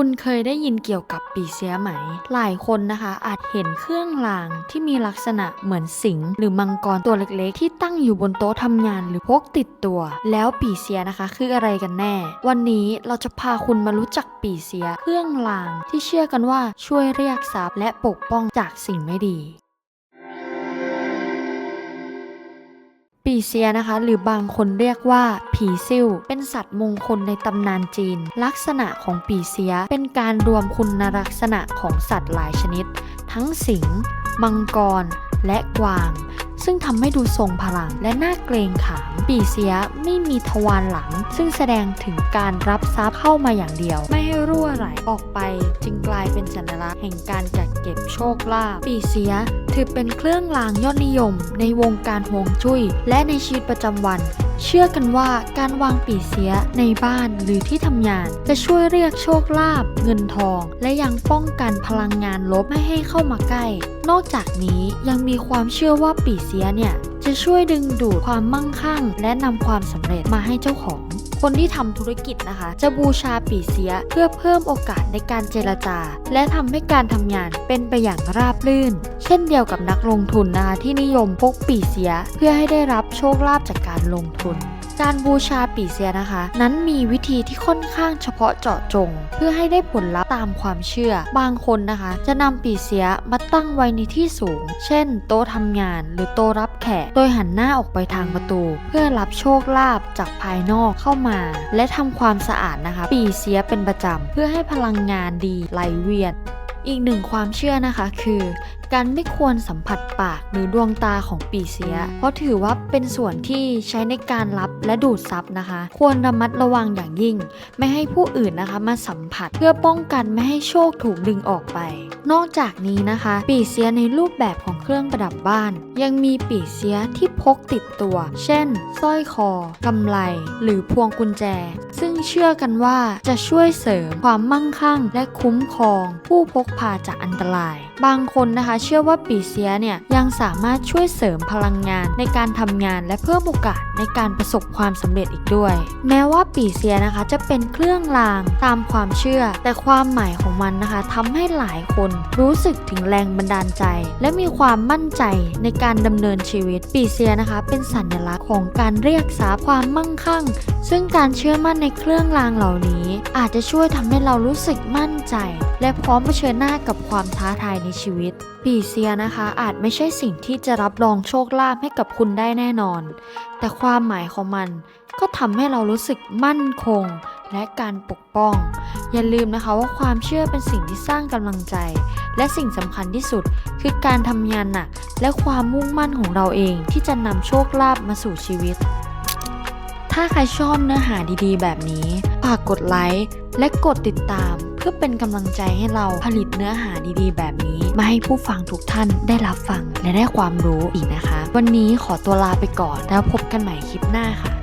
คุณเคยได้ยินเกี่ยวกับปีเสียไหม หลายคนนะคะอาจเห็นเครื่องรางที่มีลักษณะเหมือนสิงหรือมังกรตัวเล็กๆ ที่ตั้งอยู่บนโต๊ะทำงานหรือพกติดตัว แล้วปีเสียนะคะ คืออะไรกันแน่ วันนี้เราจะพาคุณมารู้จักปีเสียเครื่องราง ที่เชื่อกันว่าช่วยเรียกทรัพย์และปกป้องจากสิ่งไม่ดี ปีเซียนะคะ หรือบางคนเรียกว่า ผีซิ่วเป็นสัตว์มงคลในตำนานจีน ลักษณะของปีเซียเป็นการรวมคุณลักษณะของสัตว์หลายชนิด ทั้งสิงห์มังกร และกวาง ซึ่งทำให้ดูทรงพลังและน่าเกรงขาม ปีเสียไม่มีทวารหลัง ซึ่งแสดงถึงการรับทรัพย์เข้ามาอย่างเดียว ไม่ให้รั่วไหลออกไป จึงกลายเป็นสัญลักษณ์แห่งการกักเก็บโชคลาภปีเสียถือเป็นเครื่องรางยอดนิยม ในวงการฮวงจุ้ยและในชีวิตประจำวัน เชื่อกันว่าการวางปีเสียในบ้านหรือที่ทำงาน จะช่วยเรียกโชคลาภเงินทอง และยังป้องกันพลังงานลบไม่ให้เข้ามาใกล้ นอกจากนี้ยังมีความเชื่อว่าปีเสียเนี่ยจะช่วยดึงดูดความมั่งคั่ง และนำความสำเร็จมาให้เจ้าของ คนที่ทำธุรกิจนะคะ จะบูชาปีเสียเพื่อเพิ่มโอกาสในการเจรจา และทำให้การทำงานเป็นไปอย่างราบรื่น เช่นเดียวกับนักลงทุนนะคะที่นิยมพกปีเสียเพื่อให้ได้รับโชคลาภจากการลงทุน การบูชาปีเสียนะคะ นั้นมีวิธีที่ค่อนข้างเฉพาะเจาะจง เพื่อให้ได้ผลลัพธ์ตามความเชื่อ บางคนนะคะ จะนำปีเสียมาตั้งไว้ในที่สูง เช่น โต๊ะทำงาน หรือโต๊ะรับแขก โดยหันหน้าออกไปทางประตู เพื่อรับโชคลาภจากภายนอกเข้ามา และทำความสะอาดนะคะ ปีเสียเป็นประจำเพื่อให้พลังงานดีไหลเวียนอีกหนึ่งความเชื่อนะคะคือ การไม่ควรสัมผัสปากหรือดวงตาของปีเสีย เพราะถือว่าเป็นส่วนที่ใช้ในการรับและดูดซับนะคะ ควรระมัดระวังอย่างยิ่ง ไม่ให้ผู้อื่นนะคะมาสัมผัส เพื่อป้องกันไม่ให้โชคถูกดึงออกไป นอกจากนี้นะคะ ปีเสียในรูปแบบของเครื่องประดับบ้าน ยังมีปีเสียที่พกติดตัว เช่นสร้อยคอกำไล หรือพวงกุญแจ ซึ่งเชื่อกันว่าจะช่วยเสริมความมั่งคั่ง และคุ้มครอง ผู้พกพาจากอันตราย บางคนนะคะเชื่อว่าปีเสียเนี่ยยังสามารถช่วยเสริมพลังงานในการทำงานและเพิ่มโอกาสในการประสบความสำเร็จอีกด้วย แม้ว่าปีเสียนะคะจะเป็นเครื่องรางตามความเชื่อ แต่ความหมายของมันนะคะทำให้หลายคนรู้สึกถึงแรงบันดาลใจ และมีความมั่นใจในการดำเนินชีวิต ปีเสียนะคะ เป็นสัญลักษณ์ของการเรียกทรัพย์ความมั่งคั่ง ซึ่งการเชื่อมั่นในเครื่องรางเหล่านี้ อาจจะช่วยทำให้เรารู้สึกมั่นใจ และพร้อมเผชิญหน้ากับความท้าทายในชีวิต ปีเซียนะคะอาจไม่ใช่สิ่งที่จะรับรองโชคลาภให้กับคุณได้แน่นอน แต่ความหมายของมันก็ทำให้เรารู้สึกมั่นคง และการปกป้อง อย่าลืมนะคะว่าความเชื่อเป็นสิ่งที่สร้างกำลังใจ และสิ่งสำคัญที่สุดคือการทำงานหนัก และความมุ่งมั่นของเราเองที่จะนำโชคลาภมาสู่ชีวิต ถ้าใครชอบเนื้อหาดีๆ แบบนี้ ฝากกดไลค์และกดติดตาม เพื่อเป็นกำลังใจให้เราผลิตเนื้อหาดีๆ แบบนี้ มาให้ผู้ฟังทุกท่านได้รับฟังและได้ความรู้อีกนะคะ วันนี้ขอตัวลาไปก่อนแล้วพบกันใหม่คลิปหน้าค่ะ